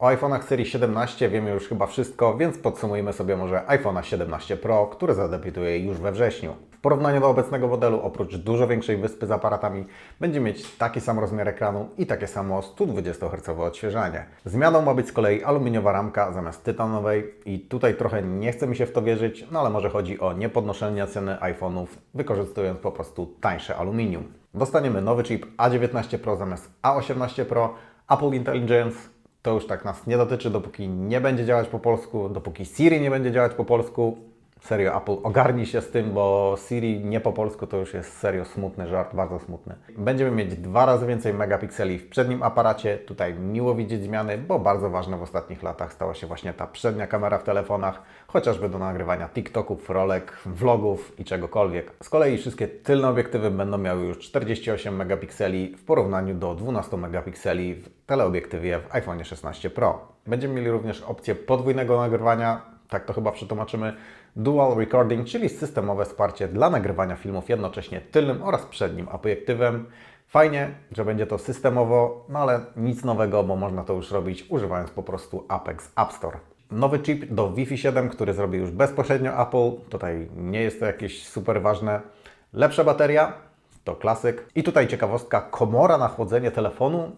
O iPhone'ach serii 17 wiemy już chyba wszystko, więc podsumujmy sobie może iPhone'a 17 Pro, który zadebiutuje już we wrześniu. W porównaniu do obecnego modelu, oprócz dużo większej wyspy z aparatami, będzie mieć taki sam rozmiar ekranu i takie samo 120 Hz odświeżanie. Zmianą ma być z kolei aluminiowa ramka zamiast tytanowej i tutaj trochę nie chce mi się w to wierzyć, no ale może chodzi o niepodnoszenie ceny iPhone'ów, wykorzystując po prostu tańsze aluminium. Dostaniemy nowy chip A19 Pro zamiast A18 Pro, Apple Intelligence, to już tak nas nie dotyczy, dopóki nie będzie działać po polsku, dopóki Siri nie będzie działać po polsku. Serio, Apple, ogarnij się z tym, bo Siri nie po polsku to już jest serio smutny żart, bardzo smutny. Będziemy mieć dwa razy więcej megapikseli w przednim aparacie. Tutaj miło widzieć zmiany, bo bardzo ważne w ostatnich latach stała się właśnie ta przednia kamera w telefonach, chociażby do nagrywania TikToków, rolek, vlogów i czegokolwiek. Z kolei wszystkie tylne obiektywy będą miały już 48 megapikseli w porównaniu do 12 megapikseli w teleobiektywie w iPhone 16 Pro. Będziemy mieli również opcję podwójnego nagrywania, tak to chyba przetłumaczymy, Dual Recording, czyli systemowe wsparcie dla nagrywania filmów jednocześnie tylnym oraz przednim obiektywem. Fajnie, że będzie to systemowo, no ale nic nowego, bo można to już robić używając po prostu Apex App Store. Nowy chip do Wi-Fi 7, który zrobi już bezpośrednio Apple. Tutaj nie jest to jakieś super ważne. Lepsza bateria, to klasyk. I tutaj ciekawostka, komora na chłodzenie telefonu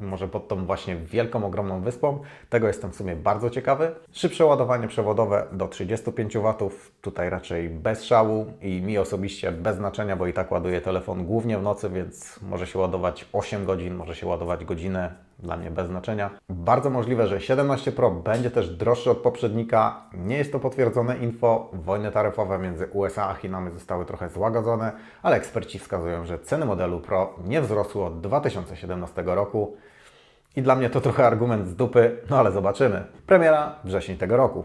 może pod tą właśnie wielką, ogromną wyspą. Tego jestem w sumie bardzo ciekawy. Szybsze ładowanie przewodowe do 35 W, tutaj raczej bez szału i mi osobiście bez znaczenia, bo i tak ładuję telefon głównie w nocy, więc może się ładować 8 godzin, może się ładować godzinę, dla mnie bez znaczenia. Bardzo możliwe, że 17 Pro będzie też droższy od poprzednika. Nie jest to potwierdzone info. Wojny taryfowe między USA a Chinami zostały trochę złagodzone, ale eksperci wskazują, że ceny modelu Pro nie wzrosły od 2017 roku. I dla mnie to trochę argument z dupy, no ale zobaczymy. Premiera wrzesień tego roku.